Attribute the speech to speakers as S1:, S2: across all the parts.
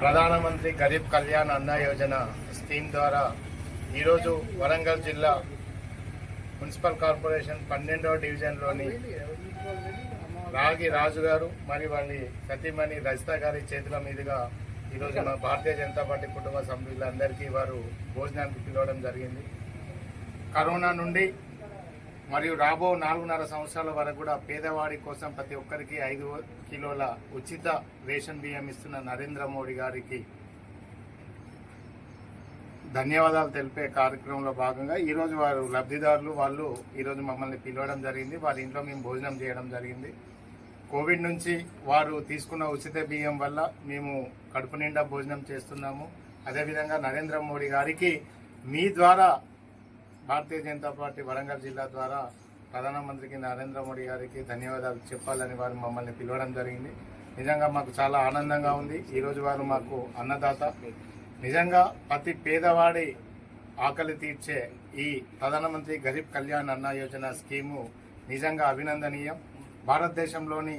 S1: ప్రధానమంత్రి గరీబ్ కళ్యాణ్ అన్న యోజన స్కీమ్ ద్వారా ఈరోజు వరంగల్ జిల్లా మున్సిపల్ కార్పొరేషన్ పన్నెండవ డివిజన్లోని రాగి రాజు గారు మరి వాళ్ళ సతీమణి రజిత గారి చేతుల మీదుగా ఈరోజు మన భారతీయ జనతా పార్టీ కుటుంబ సభ్యులందరికీ వారు భోజనానికి పిలవడం జరిగింది. కరోనా నుండి మరియు రాబో నాలుగున్నర సంవత్సరాల వరకు కూడా పేదవాడి కోసం ప్రతి ఒక్కరికి ఐదు కిలోల ఉచిత రేషన్ బియ్యం ఇస్తున్న నరేంద్ర మోడీ గారికి ధన్యవాదాలు తెలిపే కార్యక్రమంలో భాగంగా ఈరోజు వారు లబ్ధిదారులు వాళ్ళు ఈరోజు మమ్మల్ని పిలవడం జరిగింది. వారి ఇంట్లో మేము భోజనం చేయడం జరిగింది. కోవిడ్ నుంచి వారు తీసుకున్న ఉచిత బియ్యం వల్ల మేము కడుపు నిండా భోజనం చేస్తున్నాము. అదేవిధంగా నరేంద్ర మోడీ గారికి మీ ద్వారా భారతీయ జనతా పార్టీ వరంగల్ జిల్లా ద్వారా ప్రధానమంత్రికి నరేంద్ర మోడీ గారికి ధన్యవాదాలు చెప్పాలని వారు మమ్మల్ని పిలవడం జరిగింది. నిజంగా మాకు చాలా ఆనందంగా ఉంది. ఈరోజు వారు మాకు అన్నదాత. నిజంగా ప్రతి పేదవాడి ఆకలి తీర్చే ఈ ప్రధానమంత్రి గరీబ్ కళ్యాణ్ అన్న యోజన స్కీము నిజంగా అభినందనీయం. భారతదేశంలోని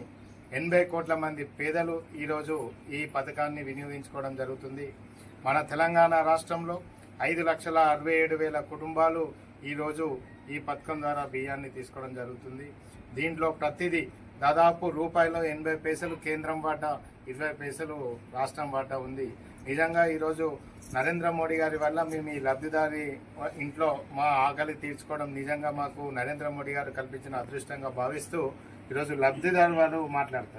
S1: ఎనభై కోట్ల మంది పేదలు ఈరోజు ఈ పథకాన్ని వినియోగించుకోవడం జరుగుతుంది. మన తెలంగాణ రాష్ట్రంలో ఐదు లక్షల అరవై ఏడు వేల కుటుంబాలు ఈరోజు ఈ పథకం ద్వారా బియ్యాన్ని తీసుకోవడం జరుగుతుంది. దీంట్లో ప్రతిదీ దాదాపు రూపాయలు ఎనభై పైసలు కేంద్రం వాటా ఇరవై పైసలు రాష్ట్రం వాటా ఉంది. నిజంగా ఈరోజు నరేంద్ర మోడీ గారి వల్ల మేము ఈ లబ్ధిదారి ఇంట్లో మా ఆకలి తీర్చుకోవడం నిజంగా మాకు నరేంద్ర మోడీ గారు కల్పించిన అదృష్టంగా భావిస్తూ ఈరోజు లబ్ధిదారు వారు మాట్లాడతారు.